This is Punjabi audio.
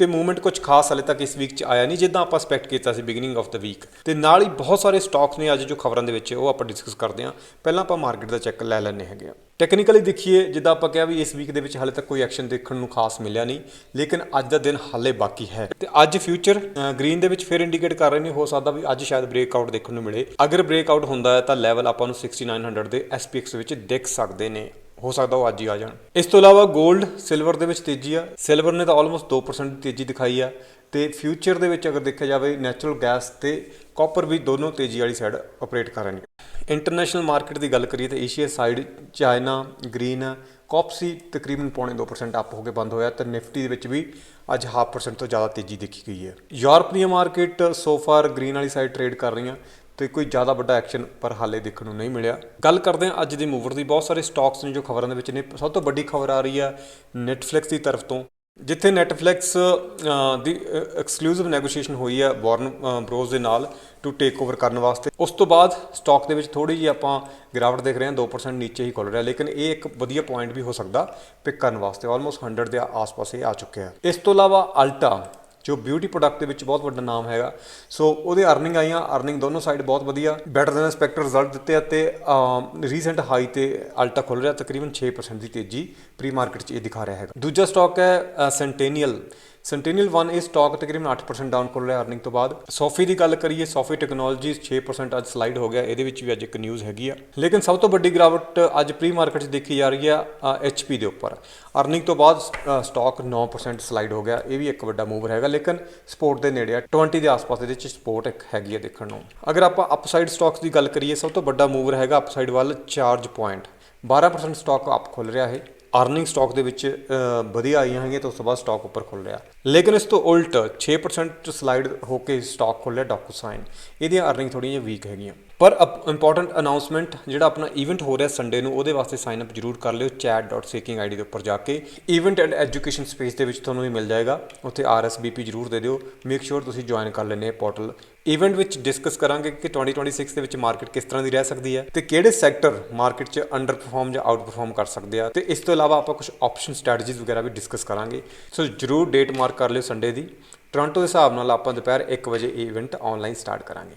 ਤੇ ਮੂਵਮੈਂਟ ਕੁਝ ਖਾਸ ਹਲੇ ਤੱਕ ਇਸ ਵੀਕ 'ਚ ਆਇਆ ਨਹੀਂ, ਜਿੱਦਾਂ ਆਪਾਂ ਐਕਸਪੈਕਟ ਕੀਤਾ ਸੀ ਬਿਗਨਿੰਗ ਆਫ ਦਾ ਵੀਕ ਤੇ ਨਾਲ ਹੀ ਬਹੁਤ ਸਾਰੇ ਸਟਾਕਸ ਨੇ ਅੱਜ ਜੋ ਖਬਰਾਂ ਦੇ ਵਿੱਚ, ਉਹ ਆਪਾਂ ਡਿਸਕਸ ਕਰਦੇ ਹਾਂ। ਪਹਿਲਾਂ ਆਪਾਂ ਮਾਰਕੀਟ ਦਾ ਚੈੱਕ ਲੈ ਲੈਣੇ ਹੈਗੇ ਆ ਟੈਕਨੀਕਲੀ ਦੇਖੀਏ, ਜਿੱਦਾਂ ਆਪਾਂ ਕਿਹਾ ਵੀ ਇਸ ਵੀਕ ਦੇ ਵਿੱਚ ਹਾਲੇ ਤੱਕ ਕੋਈ ਐਕਸ਼ਨ ਦੇਖਣ ਨੂੰ ਖਾਸ ਮਿਲਿਆ ਨਹੀਂ, ਲੇਕਿਨ ਅੱਜ ਦਾ ਦਿਨ ਹਾਲੇ ਬਾਕੀ ਹੈ। ਤੇ ਅੱਜ ਫਿਊਚਰ ਗ੍ਰੀਨ ਦੇ ਵਿੱਚ ਫਿਰ ਇੰਡੀਕੇਟ ਕਰ ਰਹੇ ਨੇ, ਹੋ ਸਕਦਾ ਵੀ ਅੱਜ ਸ਼ਾਇਦ ਬ੍ਰੇਕਆਊਟ ਦੇਖਣ ਨੂੰ ਮਿਲੇ। ਅਗਰ ਬ੍ਰੇਕਆਊਟ ਹੁੰਦਾ ਹੈ ਤਾਂ ਲੈਵਲ ਆਪਾਂ ਨੂੰ 6900 ਦੇ SPX ਵਿੱਚ ਦੇਖ ਸਕਦੇ ਨੇ। ਹੋ ਸਕਦਾ ਉਹ ਅੱਜ ਹੀ ਆ ਜਾਣ। ਇਸ ਤੋਂ ਇਲਾਵਾ 골ਡ ਸਿਲਵਰ ਦੇ ਵਿੱਚ ਤੇਜ਼ੀ ਆ। ਸਿਲਵਰ ਨੇ ਤਾਂ ਆਲਮੋਸਟ 2% ਦੀ ਤੇਜ਼ੀ ਦਿਖਾਈ ਆ। ਤੇ ਫਿਊਚਰ ਦੇ ਵਿੱਚ ਅਗਰ ਦੇਖਿਆ ਜਾਵੇ ਨੈਚੁਰਲ ਗੈਸ ਤੇ ਕਾਪਰ ਵੀ ਦੋਨੋਂ ਤੇਜ਼ੀ ਵਾਲੀ ਸਾਈਡ ਆਪਰੇਟ ਕਰ ਰਹੇ ਨੇ। ਇੰਟਰਨੈਸ਼ਨਲ ਮਾਰਕੀਟ ਦੀ ਗੱਲ ਕਰੀਏ ਤਾਂ ਏਸ਼ੀਆ ਸਾਈਡ ਚਾਈਨਾ ਗ੍ਰੀਨ ਕਾਪਸੀ ਤਕਰੀਬਨ ਪੌਣੇ 2% ਅਪ ਹੋ ਕੇ ਬੰਦ ਹੋਇਆ ਤੇ ਨਿਫਟੀ ਦੇ ਵਿੱਚ ਵੀ ਅੱਜ 0.5% ਤੋਂ ਜ਼ਿਆਦਾ ਤੇਜ਼ੀ ਦੇਖੀ ਗਈ ਹੈ। ਯੂਰਪ ਦੀਆਂ ਮਾਰਕੀਟ ਸੋ ਫਾਰ ਗ੍ਰੀਨ ਵਾਲੀ ਸਾਈਡ ਟ੍ਰੇਡ ਕਰ ਰਹੀਆਂ। ਤੇ ਕੋਈ ਜ਼ਿਆਦਾ ਵੱਡਾ ਐਕਸ਼ਨ ਪਰ ਹਾਲੇ ਦੇਖਣ ਨੂੰ ਨਹੀਂ ਮਿਲਿਆ। ਗੱਲ ਕਰਦੇ ਹਾਂ ਅੱਜ ਦੀ ਮੂਵਰ ਦੀ। ਬਹੁਤ ਸਾਰੇ ਸਟਾਕਸ ਨੇ ਜੋ ਖਬਰਾਂ ਦੇ ਵਿੱਚ ਨੇ। ਸਭ ਤੋਂ ਵੱਡੀ ਖਬਰ ਆ ਰਹੀ ਆ ਨੈਟਫਲਿਕਸ ਦੀ ਤਰਫ ਤੋਂ, ਜਿੱਥੇ ਨੈਟਫਲਿਕਸ ਦੀ ਐਕਸਕਲੂਸਿਵ ਨੈਗੋਸ਼ੀਏਸ਼ਨ ਹੋਈ ਹੈ ਵਾਰਨ ਬ੍ਰੋਜ਼ ਦੇ ਨਾਲ ਟੂ ਟੇਕ ਓਵਰ ਕਰਨ ਵਾਸਤੇ। ਉਸ ਤੋਂ ਬਾਅਦ ਸਟਾਕ ਦੇ ਵਿੱਚ ਥੋੜੀ ਜਿਹੀ ਆਪਾਂ ਗਿਰਾਵਟ ਦੇਖ ਰਹੇ ਹਾਂ। 2% ਨੀਚੇ ਹੀ ਖੁੱਲ ਰਿਹਾ, ਲੇਕਿਨ ਇਹ ਇੱਕ ਵਧੀਆ ਪੁਆਇੰਟ ਵੀ ਹੋ ਸਕਦਾ ਪਿਕ ਕਰਨ ਵਾਸਤੇ। ਆਲਮੋਸਟ 100 ਦੇ ਆਸ-ਪਾਸ ਇਹ ਆ ਚੁੱਕਿਆ। ਇਸ ਤੋਂ ਇਲਾਵਾ ਅਲਟਾ ਜੋ ਬਿਊਟੀ ਪ੍ਰੋਡਕਟ ਦੇ ਵਿੱਚ ਬਹੁਤ ਵੱਡਾ ਨਾਮ ਹੈਗਾ। ਸੋ ਉਹਦੇ ਅਰਨਿੰਗ ਆਈਆਂ ਅਰਨਿੰਗ ਦੋਨੋਂ ਸਾਈਡ ਬਹੁਤ ਵਧੀਆ। ਬੈਟਰ ਦੈਨ ਐਕਸਪੈਕਟਡ ਰਿਜ਼ਲਟ ਦਿੱਤੇ ਆ ਤੇ ਰੀਸੈਂਟ ਹਾਈ ਤੇ ਅਲਟਾ ਖੁੱਲ ਰਿਹਾ, ਤਕਰੀਬਨ 6% ਦੀ ਤੇਜ਼ੀ ਪ੍ਰੀ ਮਾਰਕੀਟ 'ਚ ਇਹ ਦਿਖਾ ਰਿਹਾ ਹੈਗਾ। ਦੂਜਾ ਸਟਾਕ ਹੈ ਸੈਂਟੇਨੀਅਲ ਸੈਂਟੇਨੀਅਲ 1 ਇਹ ਸਟਾਕ ਤਕਰੀਬਨ 8% ਡਾਊਨ ਖੁੱਲ ਰਿਹਾ ਅਰਨਿੰਗ ਤੋਂ ਬਾਅਦ। ਸੋਫੀ ਦੀ ਗੱਲ ਕਰੀਏ ਸੋਫੀ ਟੈਕਨੋਲੋਜੀ 6% ਅੱਜ ਸਲਾਈਡ ਹੋ ਗਿਆ, ਇਹਦੇ ਵਿੱਚ ਵੀ ਅੱਜ ਇੱਕ ਨਿਊਜ਼ ਹੈਗੀ ਆ। ਲੇਕਿਨ ਸਭ ਤੋਂ ਵੱਡੀ ਗਿਰਾਵਟ ਅੱਜ ਪ੍ਰੀ ਮਾਰਕੀਟ 'ਚ ਦੇਖੀ ਜਾ ਰਹੀ ਆ ਐਚਪੀ ਦੇ ਉੱਪਰ। ਅਰਨਿੰਗ ਤੋਂ ਬਾਅਦ ਸਟਾਕ 9% ਸਲਾਈਡ ਹੋ ਗਿਆ, ਇਹ ਵੀ ਇੱਕ ਵੱਡਾ ਮੂਵਰ ਹੈਗਾ, ਲੇਕਿਨ ਸਪੋਰਟ ਦੇ ਨੇੜੇ ਆ 20 ਦੇ ਆਸ-ਪਾਸ ਦੇ ਵਿੱਚ ਸਪੋਰਟ ਇੱਕ ਹੈਗੀ ਆ ਦੇਖਣ ਨੂੰ। ਅਗਰ ਆਪਾਂ ਅਪਸਾਈਡ ਸਟਾਕਸ ਦੀ ਗੱਲ ਕਰੀਏ, ਸਭ ਤੋਂ ਵੱਡਾ ਮੂਵਰ ਹੈਗਾ ਅਪਸਾਈਡ ਵੱਲ ਚਾਰਜ ਪੁਆਇੰਟ 12% ਸਟਾਕ ਅਪ ਖੁੱਲ ਰਿਹਾ ਹੈ ਅਰਨਿੰਗ ਸਟਾਕ ਦੇ ਵਿੱਚ ਵਧੀਆ ਆਈਆਂ ਹੈਗੀਆਂ ਤਾਂ ਉਸ ਤੋਂ ਬਾਅਦ ਸਟਾਕ ਉੱਪਰ ਖੁੱਲ ਰਿਹਾ। ਲੇਕਿਨ ਇਸ ਤੋਂ ਉਲਟ 6% ਸਲਾਈਡ ਹੋ ਕੇ ਸਟਾਕ ਖੁੱਲਿਆ ਡਾਕੂਸਾਈਨ ਇਹਦੀਆਂ ਅਰਨਿੰਗ ਥੋੜੀਆਂ ਜਿਹੀਆਂ ਵੀਕ ਹੈਗੀਆਂ। ਪਰ ਇੰਪੋਰਟੈਂਟ ਅਨਾਉਂਸਮੈਂਟ ਜਿਹੜਾ ਆਪਣਾ ਇਵੈਂਟ ਹੋ ਰਿਹਾ ਸੰਡੇ ਨੂੰ, ਉਹਦੇ ਵਾਸਤੇ ਸਾਈਨ ਅਪ ਜਰੂਰ ਕਰ ਲਿਓ chat.seeking id ਦੇ ਉੱਪਰ ਜਾ ਕੇ। ਇਵੈਂਟ ਐਂਡ ਐਜੂਕੇਸ਼ਨ ਸਪੇਸ ਦੇ ਵਿੱਚ ਤੁਹਾਨੂੰ ਵੀ ਮਿਲ ਜਾਏਗਾ। ਉੱਥੇ RSVP ਜਰੂਰ ਦੇ ਦਿਓ। ਮੇਕ ਸ਼ੋਰ ਤੁਸੀਂ ਜੁਆਇਨ ਕਰ ਲੈਣੇ ਪੋਰਟਲ ਇਵੈਂਟ ਵਿੱਚ ਡਿਸਕਸ ਕਰਾਂਗੇ ਕਿ 2026 ਦੇ ਵਿੱਚ ਮਾਰਕੀਟ ਕਿਸ ਤਰ੍ਹਾਂ ਦੀ ਰਹਿ ਸਕਦੀ ਹੈ ਤੇ ਕਿਹੜੇ ਸੈਕਟਰ ਮਾਰਕੀਟ 'ਚ ਅੰਡਰ ਪਰਫਾਰਮ ਜਾਂ ਆਊਟ ਪਰਫਾਰਮ ਕਰ ਸਕਦੇ ਆ ਤੇ ਇਸ ਤੋਂ ਇਲਾਵਾ ਆਪਾਂ ਕੁਝ ਆਪਸ਼ਨ ਸਟ੍ਰੈਟਜੀਜ਼ ਵਗੈਰਾ ਵੀ ਡਿਸਕਸ ਕਰਾਂਗੇ। ਸੋ ਜਰੂਰ ਡੇਟ ਮਾਰਕ ਕਰ ਲਿਓ ਸੰਡੇ ਦੀ। ਟੋਰਾਂਟੋ ਦੇ ਹਿਸਾਬ ਨਾਲ ਆਪਾਂ ਦੁਪਹਿਰ 1 ਵਜੇ ਇਹ ਇਵੈਂਟ ਆਨਲਾਈਨ ਸਟਾਰਟ ਕਰਾਂਗੇ।